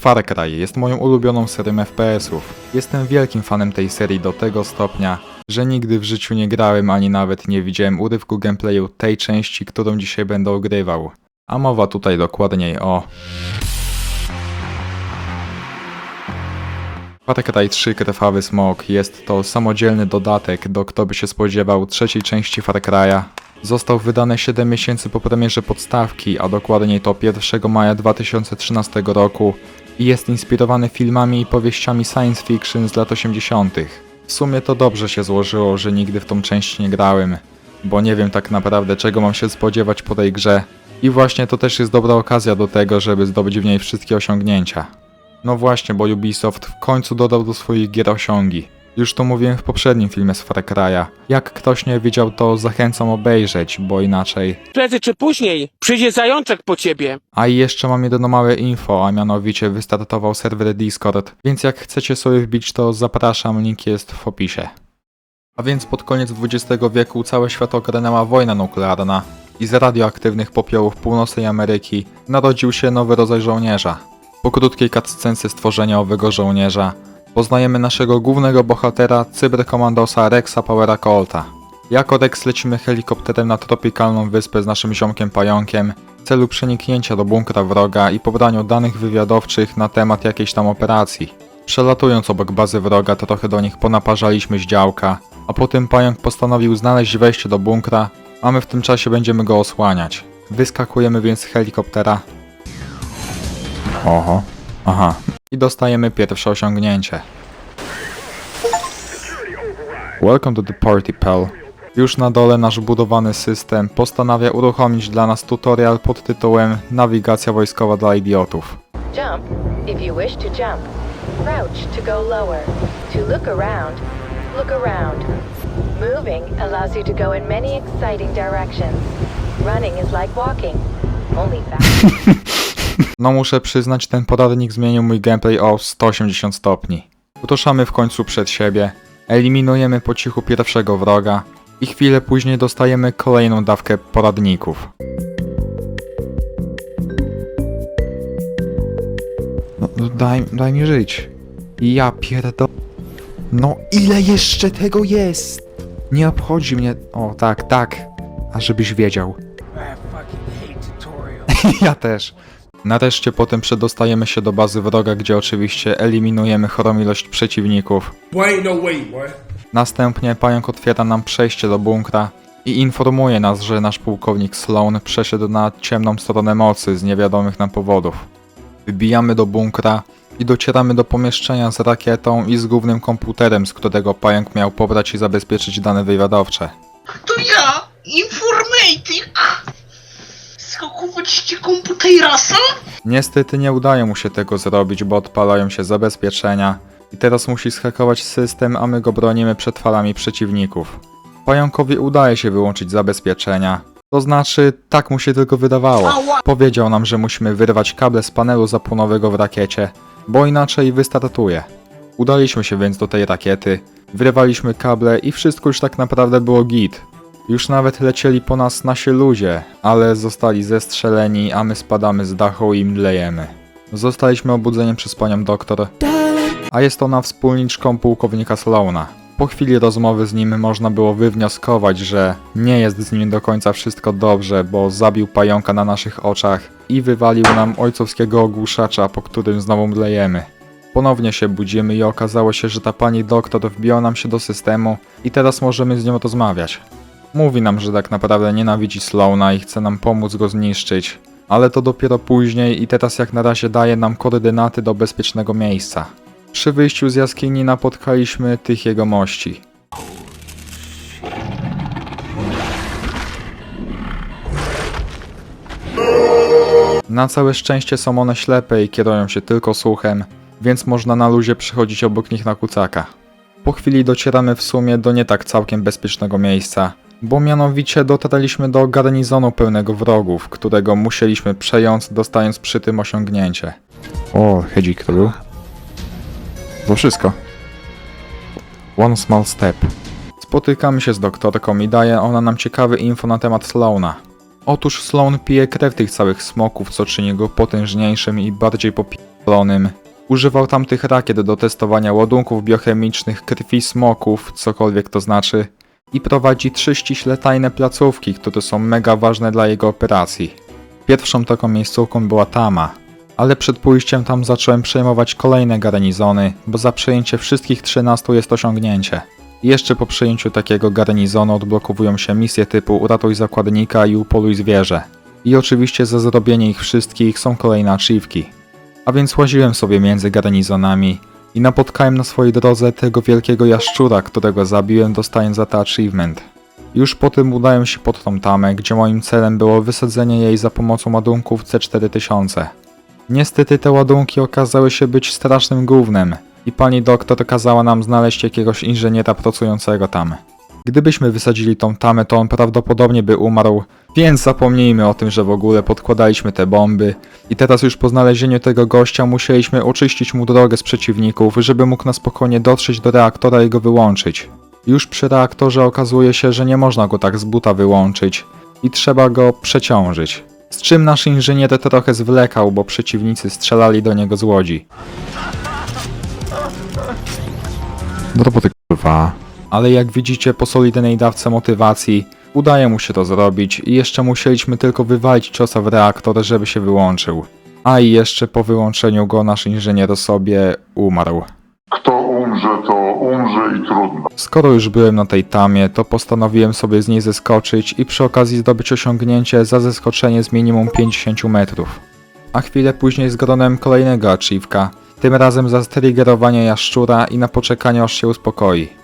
Far Cry jest moją ulubioną serią FPS-ów. Jestem wielkim fanem tej serii do tego stopnia, że nigdy w życiu nie grałem ani nawet nie widziałem urywku gameplayu tej części, którą dzisiaj będę ogrywał. A mowa tutaj dokładniej o... Far Cry 3 Krwawy Smok jest to samodzielny dodatek do kto by się spodziewał trzeciej części Far Cry'a. Został wydany 7 miesięcy po premierze podstawki, a dokładniej to 1 maja 2013 roku i jest inspirowany filmami i powieściami science fiction z lat 80. W sumie to dobrze się złożyło, że nigdy w tą część nie grałem, bo nie wiem tak naprawdę czego mam się spodziewać po tej grze. I właśnie to też jest dobra okazja do tego, żeby zdobyć w niej wszystkie osiągnięcia. No właśnie, bo Ubisoft w końcu dodał do swoich gier osiągi. Już to mówiłem w poprzednim filmie z Far Cry'a. Jak ktoś nie wiedział, to zachęcam obejrzeć, bo inaczej. Prędzej czy później przyjdzie zajączek po ciebie. A i jeszcze mam jedno małe info, a mianowicie wystartował serwer Discord, więc jak chcecie sobie wbić, to zapraszam, link jest w opisie. A więc pod koniec XX wieku całe świat ogarnęła wojna nuklearna i z radioaktywnych popiołów północnej Ameryki narodził się nowy rodzaj żołnierza. Po krótkiej cutscence stworzenia owego żołnierza poznajemy naszego głównego bohatera, cyberkomandosa Rexa Powera Colta. Jako Rex lecimy helikopterem na tropikalną wyspę z naszym ziomkiem pająkiem w celu przeniknięcia do bunkra wroga i pobraniu danych wywiadowczych na temat jakiejś tam operacji. Przelatując obok bazy wroga, trochę do nich ponaparzaliśmy z działka, a potem pająk postanowił znaleźć wejście do bunkra, a my w tym czasie będziemy go osłaniać. Wyskakujemy więc z helikoptera. Oho. Aha. I dostajemy pierwsze osiągnięcie. Welcome to the party, pal. Już na dole nasz budowany system postanawia uruchomić dla nas tutorial pod tytułem Nawigacja wojskowa dla idiotów. Jump if you wish to jump. Crouch to go lower. To look around, look around. Moving allows you to go in many exciting directions. Running is like walking, only fast. No muszę przyznać, ten poradnik zmienił mój gameplay o 180 stopni. Utoczamy w końcu przed siebie, eliminujemy po cichu pierwszego wroga i chwilę później dostajemy kolejną dawkę poradników. No, no daj, daj mi żyć. Ja pierdo... No ile jeszcze tego jest? Nie obchodzi mnie... O tak, tak. A żebyś wiedział. ja też. Nareszcie potem przedostajemy się do bazy wroga, gdzie oczywiście eliminujemy chorą ilość przeciwników. No. Następnie pająk otwiera nam przejście do bunkra i informuje nas, że nasz pułkownik Sloan przeszedł na ciemną stronę mocy z niewiadomych nam powodów. Wbijamy do bunkra i docieramy do pomieszczenia z rakietą i z głównym komputerem, z którego pająk miał pobrać i zabezpieczyć dane wywiadowcze. To ja, informatyk. Ci komputerasa? Niestety nie udaje mu się tego zrobić, bo odpalają się zabezpieczenia i teraz musi schakować system, a my go bronimy przed falami przeciwników. Pająkowi udaje się wyłączyć zabezpieczenia. To znaczy, tak mu się tylko wydawało. Powiedział nam, że musimy wyrwać kable z panelu zapłonowego w rakiecie, bo inaczej wystartuje. Udaliśmy się więc do tej rakiety, wyrywaliśmy kable i wszystko już tak naprawdę było git. Już nawet lecieli po nas nasi ludzie, ale zostali zestrzeleni, a my spadamy z dachu i mdlejemy. Zostaliśmy obudzeni przez panią doktor, a jest ona wspólniczką pułkownika Sloana. Po chwili rozmowy z nim można było wywnioskować, że nie jest z nim do końca wszystko dobrze, bo zabił pająka na naszych oczach i wywalił nam ojcowskiego ogłuszacza, po którym znowu mdlejemy. Ponownie się budzimy i okazało się, że ta pani doktor wbiła nam się do systemu i teraz możemy z nią rozmawiać. Mówi nam, że tak naprawdę nienawidzi Sloana i chce nam pomóc go zniszczyć, ale to dopiero później i teraz jak na razie daje nam koordynaty do bezpiecznego miejsca. Przy wyjściu z jaskini napotkaliśmy tych jegomości. Na całe szczęście są one ślepe i kierują się tylko słuchem, więc można na luzie przychodzić obok nich na kucaka. Po chwili docieramy w sumie do nie tak całkiem bezpiecznego miejsca, bo mianowicie dotarliśmy do garnizonu pełnego wrogów, którego musieliśmy przejąć, dostając przy tym osiągnięcie. O, hedzik to był? To wszystko. One small step. Spotykamy się z doktorką i daje ona nam ciekawe info na temat Sloana. Otóż Sloan pije krew tych całych smoków, co czyni go potężniejszym i bardziej bezbronnym. Używał tamtych rakiet do testowania ładunków biochemicznych krwi smoków, cokolwiek to znaczy, i prowadzi trzy ściśle tajne placówki, które są mega ważne dla jego operacji. Pierwszą taką miejscówką była Tama, ale przed pójściem tam zacząłem przejmować kolejne garnizony, bo za przejęcie wszystkich 13 jest osiągnięcie. Jeszcze po przejęciu takiego garnizonu odblokowują się misje typu uratuj zakładnika i upoluj zwierzę. I oczywiście za zrobienie ich wszystkich są kolejne achievki. A więc łaziłem sobie między garnizonami i napotkałem na swojej drodze tego wielkiego jaszczura, którego zabiłem dostając za to achievement. Już po tym udałem się pod tą tamę, gdzie moim celem było wysadzenie jej za pomocą ładunków C4000. Niestety te ładunki okazały się być strasznym gównem i pani doktor kazała nam znaleźć jakiegoś inżyniera pracującego tam. Gdybyśmy wysadzili tą tamę, to on prawdopodobnie by umarł, więc zapomnijmy o tym, że w ogóle podkładaliśmy te bomby i teraz już po znalezieniu tego gościa musieliśmy oczyścić mu drogę z przeciwników, żeby mógł na spokojnie dotrzeć do reaktora i go wyłączyć. Już przy reaktorze okazuje się, że nie można go tak z buta wyłączyć i trzeba go przeciążyć. Z czym nasz inżynier trochę zwlekał, bo przeciwnicy strzelali do niego z łodzi. Do roboty kurwa. Ale jak widzicie po solidnej dawce motywacji, udaje mu się to zrobić i jeszcze musieliśmy tylko wywalić ciosa w reaktor, żeby się wyłączył. A i jeszcze po wyłączeniu go nasz inżynier sobie umarł. Kto umrze, to umrze i trudno. Skoro już byłem na tej tamie, to postanowiłem sobie z niej zeskoczyć i przy okazji zdobyć osiągnięcie za zeskoczenie z minimum 50 metrów. A chwilę później zgronąłem kolejnego achievka, tym razem za striggerowanie jaszczura i na poczekanie aż się uspokoi.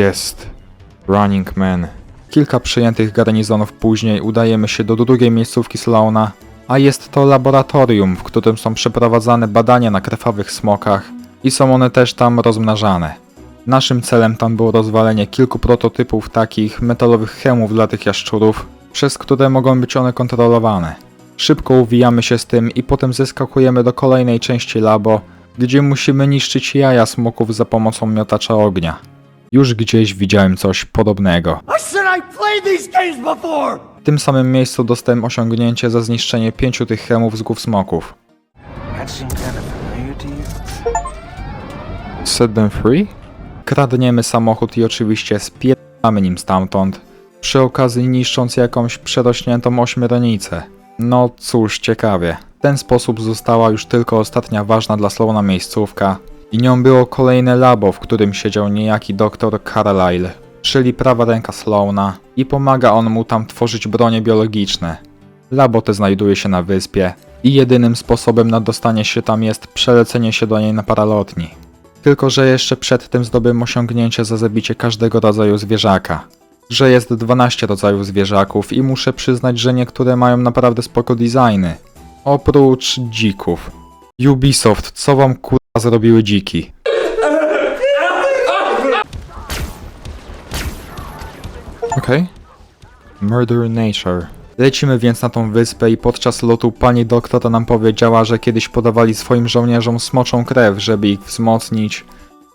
Jest. Running Man. Kilka przyjętych garnizonów później udajemy się do drugiej miejscówki Sloana, a jest to laboratorium, w którym są przeprowadzane badania na krwawych smokach i są one też tam rozmnażane. Naszym celem tam było rozwalenie kilku prototypów takich metalowych chemów dla tych jaszczurów, przez które mogą być one kontrolowane. Szybko uwijamy się z tym i potem zeskakujemy do kolejnej części labo, gdzie musimy niszczyć jaja smoków za pomocą miotacza ognia. Już gdzieś widziałem coś podobnego. W tym samym miejscu dostałem osiągnięcie za zniszczenie pięciu tych chemów z głów smoków. Set them free? Kradniemy samochód i oczywiście spierdamy nim stamtąd, przy okazji niszcząc jakąś przerośniętą ośmioranicę. No cóż, ciekawie. W ten sposób została już tylko ostatnia ważna dla Sloana miejscówka i nią było kolejne labo, w którym siedział niejaki doktor Carlyle, czyli prawa ręka Sloana i pomaga on mu tam tworzyć bronie biologiczne. Labo te znajduje się na wyspie i jedynym sposobem na dostanie się tam jest przelecenie się do niej na paralotni. Tylko, że jeszcze przed tym zdobyłem osiągnięcie za zabicie każdego rodzaju zwierzaka. Że jest 12 rodzajów zwierzaków i muszę przyznać, że niektóre mają naprawdę spoko designy. Oprócz dzików. Ubisoft, co wam kurwa zrobiły dziki? Okej. Murder Nature. Lecimy więc na tą wyspę i podczas lotu pani doktora nam powiedziała, że kiedyś podawali swoim żołnierzom smoczą krew, żeby ich wzmocnić,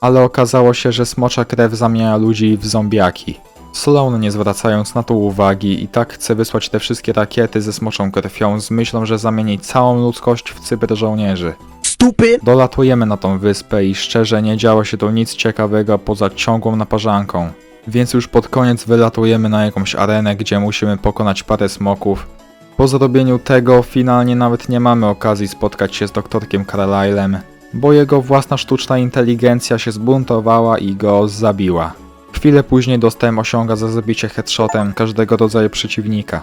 ale okazało się, że smocza krew zamienia ludzi w zombiaki. Sloan nie zwracając na to uwagi i tak chce wysłać te wszystkie rakiety ze smoczą krwią z myślą, że zamieni całą ludzkość w cyberżołnierzy. Stupid! Dolatujemy na tą wyspę i szczerze nie działo się tu nic ciekawego poza ciągłą naparzanką. Więc już pod koniec wylatujemy na jakąś arenę, gdzie musimy pokonać parę smoków. Po zrobieniu tego finalnie nawet nie mamy okazji spotkać się z doktorkiem Carlylem, bo jego własna sztuczna inteligencja się zbuntowała i go zabiła. Chwilę później dostałem osiąga za zabicie headshotem każdego rodzaju przeciwnika.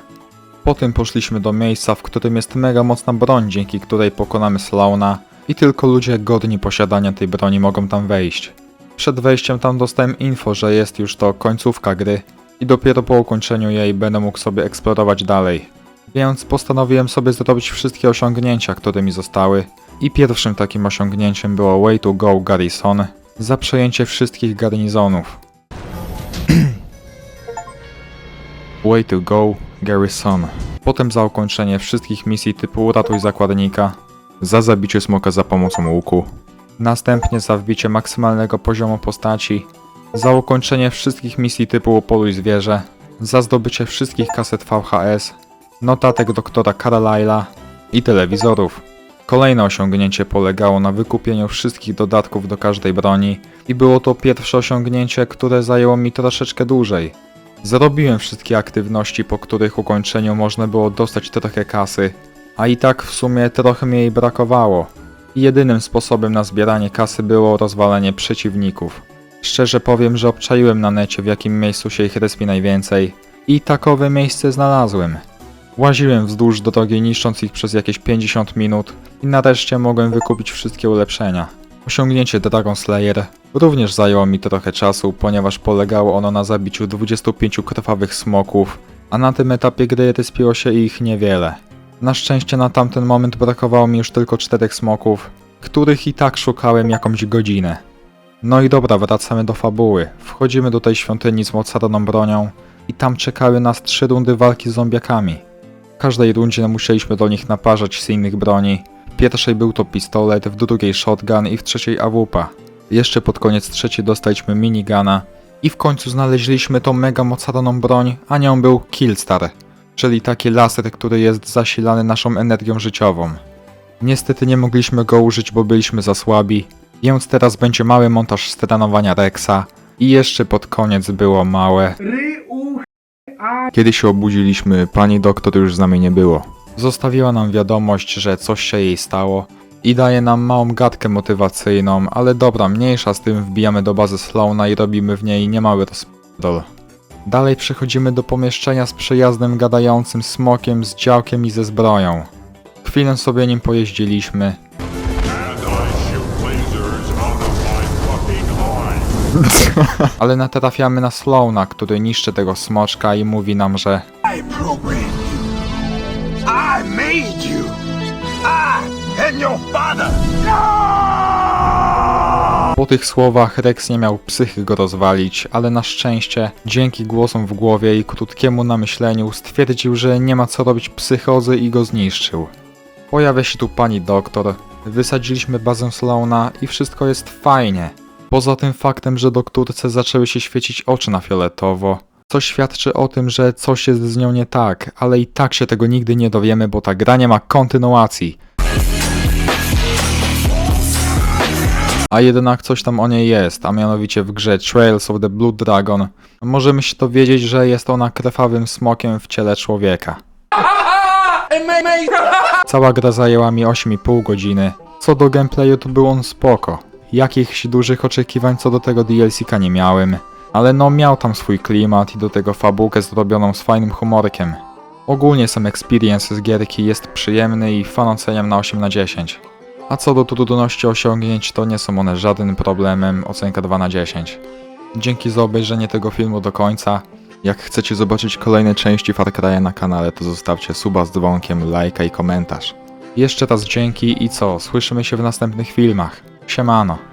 Potem poszliśmy do miejsca, w którym jest mega mocna broń, dzięki której pokonamy Sloana i tylko ludzie godni posiadania tej broni mogą tam wejść. Przed wejściem tam dostałem info, że jest już to końcówka gry i dopiero po ukończeniu jej będę mógł sobie eksplorować dalej. Więc postanowiłem sobie zrobić wszystkie osiągnięcia, które mi zostały i pierwszym takim osiągnięciem było Way to Go Garrison za przejęcie wszystkich garnizonów. Way to Go Garrison. Potem za ukończenie wszystkich misji typu Uratuj Zakładnika, za zabicie smoka za pomocą łuku, następnie za wbicie maksymalnego poziomu postaci, za ukończenie wszystkich misji typu Poluj Zwierzę, za zdobycie wszystkich kaset VHS, notatek doktora Carlyla, i telewizorów. Kolejne osiągnięcie polegało na wykupieniu wszystkich dodatków do każdej broni. I było to pierwsze osiągnięcie, które zajęło mi troszeczkę dłużej. Zrobiłem wszystkie aktywności, po których ukończeniu można było dostać trochę kasy, a i tak w sumie trochę mi jej brakowało. Jedynym sposobem na zbieranie kasy było rozwalenie przeciwników. Szczerze powiem, że obczaiłem na necie w jakim miejscu się ich respi najwięcej i takowe miejsce znalazłem. Łaziłem wzdłuż drogi niszcząc ich przez jakieś 50 minut i nareszcie mogłem wykupić wszystkie ulepszenia. Osiągnięcie Dragon Slayer również zajęło mi trochę czasu, ponieważ polegało ono na zabiciu 25 krwawych smoków, a na tym etapie gry respiło się ich niewiele. Na szczęście na tamten moment brakowało mi już tylko czterech smoków, których i tak szukałem jakąś godzinę. No i dobra, wracamy do fabuły. Wchodzimy do tej świątyni z mocarną bronią i tam czekały nas trzy rundy walki z zombiakami. W każdej rundzie musieliśmy do nich naparzać z innych broni. W pierwszej był to pistolet, w drugiej shotgun i w trzeciej AWP. Jeszcze pod koniec trzeciej dostaliśmy minigana i w końcu znaleźliśmy tą mega mocarną broń, a nią był Killstar, czyli taki laser, który jest zasilany naszą energią życiową. Niestety nie mogliśmy go użyć, bo byliśmy za słabi, więc teraz będzie mały montaż z trenowania Rexa i jeszcze pod koniec było małe. Kiedy się obudziliśmy, pani doktor już z nami nie było. Zostawiła nam wiadomość, że coś się jej stało i daje nam małą gadkę motywacyjną, ale dobra, mniejsza z tym wbijamy do bazy Sloana i robimy w niej niemały rozpierdol. Dalej przechodzimy do pomieszczenia z przyjaznym gadającym smokiem, z działkiem i ze zbroją. Chwilę sobie nim pojeździliśmy, ale natrafiamy na Sloana, który niszczy tego smoczka i mówi nam, że I made you. I and your father. Po tych słowach Rex nie miał psychy go rozwalić, ale na szczęście, dzięki głosom w głowie i krótkiemu namyśleniu, stwierdził, że nie ma co robić psychozy i go zniszczył. Pojawia się tu pani doktor, wysadziliśmy bazę Sloana i wszystko jest fajnie. Poza tym faktem, że doktorce zaczęły się świecić oczy na fioletowo, co świadczy o tym, że coś jest z nią nie tak, ale i tak się tego nigdy nie dowiemy, bo ta gra nie ma kontynuacji. A jednak coś tam o niej jest, a mianowicie w grze Trails of the Blood Dragon możemy się dowiedzieć, że jest ona krwawym smokiem w ciele człowieka. Cała gra zajęła mi 8,5 godziny. Co do gameplayu to był on spoko. Jakichś dużych oczekiwań co do tego DLC-ka nie miałem. Ale no miał tam swój klimat i do tego fabułkę zrobioną z fajnym humorkiem. Ogólnie sam experience z gierki jest przyjemny i fan oceniam na 8 na 10. A co do trudności osiągnięć, to nie są one żadnym problemem, ocenka 2 na 10. Dzięki za obejrzenie tego filmu do końca. Jak chcecie zobaczyć kolejne części Far Cry'a na kanale, to zostawcie suba z dzwonkiem, lajka i komentarz. Jeszcze raz dzięki i co, słyszymy się w następnych filmach. Siemano.